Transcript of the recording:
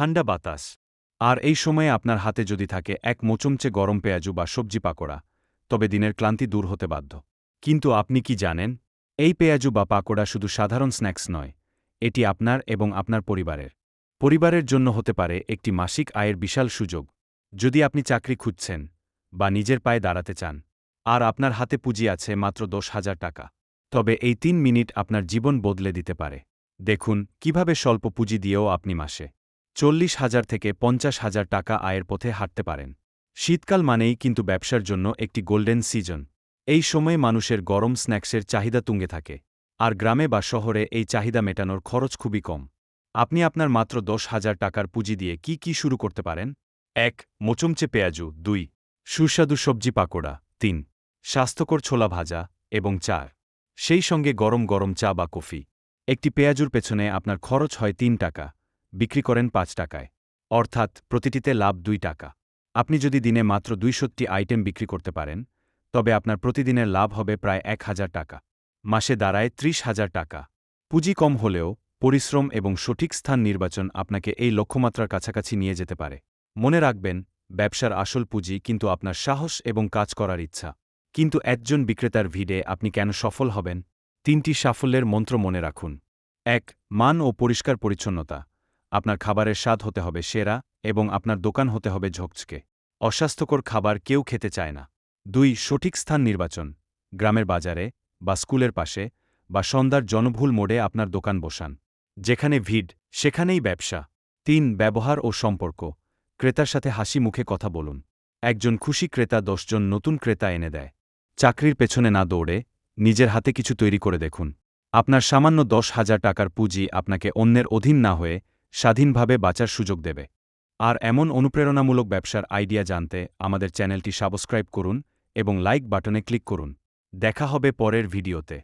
ঠান্ডা বাতাস। আর এই সময়ে আপনার হাতে যদি থাকে এক মোচমচে গরম পেঁয়াজু বা সবজি পাকোড়া, তবে দিনের ক্লান্তি দূর হতে বাধ্য। কিন্তু আপনি কি জানেন? এই পেঁয়াজু বা পাকোড়া শুধু সাধারণ স্ন্যাক্স নয়, এটি আপনার এবং আপনার পরিবারের। পরিবারের জন্য হতে পারে একটি মাসিক আয়ের বিশাল সুযোগ। যদি আপনি চাকরি খুঁজছেন বা নিজের পায়ে দাঁড়াতে চান, আর আপনার হাতে পুঁজি আছে মাত্র দশ হাজার টাকা, তবে এই তিন মিনিট আপনার জীবন বদলে দিতে পারে। দেখুন, কীভাবে স্বল্প পুঁজি দিয়েও আপনি মাসে চল্লিশ হাজার থেকে পঞ্চাশ হাজার টাকা আয়ের পথে হাঁটতে পারেন। শীতকাল মানেই কিন্তু ব্যবসার জন্য একটি গোল্ডেন সিজন। এই সময়ে মানুষের গরম স্ন্যাক্সের চাহিদা তুঙ্গে থাকে, আর গ্রামে বা শহরে এই চাহিদা মেটানোর খরচ খুবই কম। আপনি আপনার মাত্র দশ হাজার টাকার পুঁজি দিয়ে কি কি শুরু করতে পারেন? এক, মোচমচে পেঁয়াজু। দুই, সুস্বাদু সবজি পাকোড়া। তিন, স্বাস্থ্যকর ছোলা ভাজা। এবং চার, সেই সঙ্গে গরম গরম চা বা কফি। একটি পেঁয়াজুর পেছনে আপনার খরচ হয় তিন টাকা। বিক্রি করেন পাঁচ টাকায়। অর্থাৎ প্রতিটিতে লাভ দুই টাকা। আপনি যদি দিনে মাত্র দুইশোটি আইটেম বিক্রি করতে পারেন, তবে আপনার প্রতিদিনের লাভ হবে প্রায় এক হাজার টাকা। মাসে দাঁড়ায় ত্রিশ হাজার টাকা। পুঁজি কম হলেও পরিশ্রম এবং সঠিক স্থান নির্বাচন আপনাকে এই লক্ষ্যমাত্রার কাছাকাছি নিয়ে যেতে পারে। মনে রাখবেন, ব্যবসার আসল পুঁজি কিন্তু আপনার সাহস এবং কাজ করার ইচ্ছা। কিন্তু একজন বিক্রেতার ভিড়ে আপনি কেন সফল হবেন? তিনটি সাফল্যের মন্ত্র মনে রাখুন। এক, মান ও পরিষ্কার পরিচ্ছন্নতা। আপনার খাবারের স্বাদ হতে হবে সেরা এবং আপনার দোকান হতে হবে ঝকঝকে। অস্বাস্থ্যকর খাবার কেউ খেতে চায় না। দুই, সঠিক স্থান নির্বাচন। গ্রামের বাজারে বা স্কুলের পাশে বা সন্ধ্যার জনভুল মোড়ে আপনার দোকান বসান, যেখানে ভিড়, সেখানেই ব্যবসা। তিন, ব্যবহার ও সম্পর্ক। ক্রেতার সাথে হাসি মুখে কথা বলুন। একজন খুশি ক্রেতা দশজন নতুন ক্রেতা এনে দেয়। চাকরির পেছনে না দৌড়ে নিজের হাতে কিছু তৈরি করে দেখুন। আপনার সামান্য দশ হাজার টাকার পুঁজি আপনাকে অন্যের অধীন না হয়ে স্বাধীনভাবে বাঁচার সুযোগ দেবে। আর এমন অনুপ্রেরণামূলক ব্যবসার আইডিয়া জানতে আমাদের চ্যানেলটি সাবস্ক্রাইব করুন এবং লাইক বাটনে ক্লিক করুন। দেখা হবে পরের ভিডিওতে।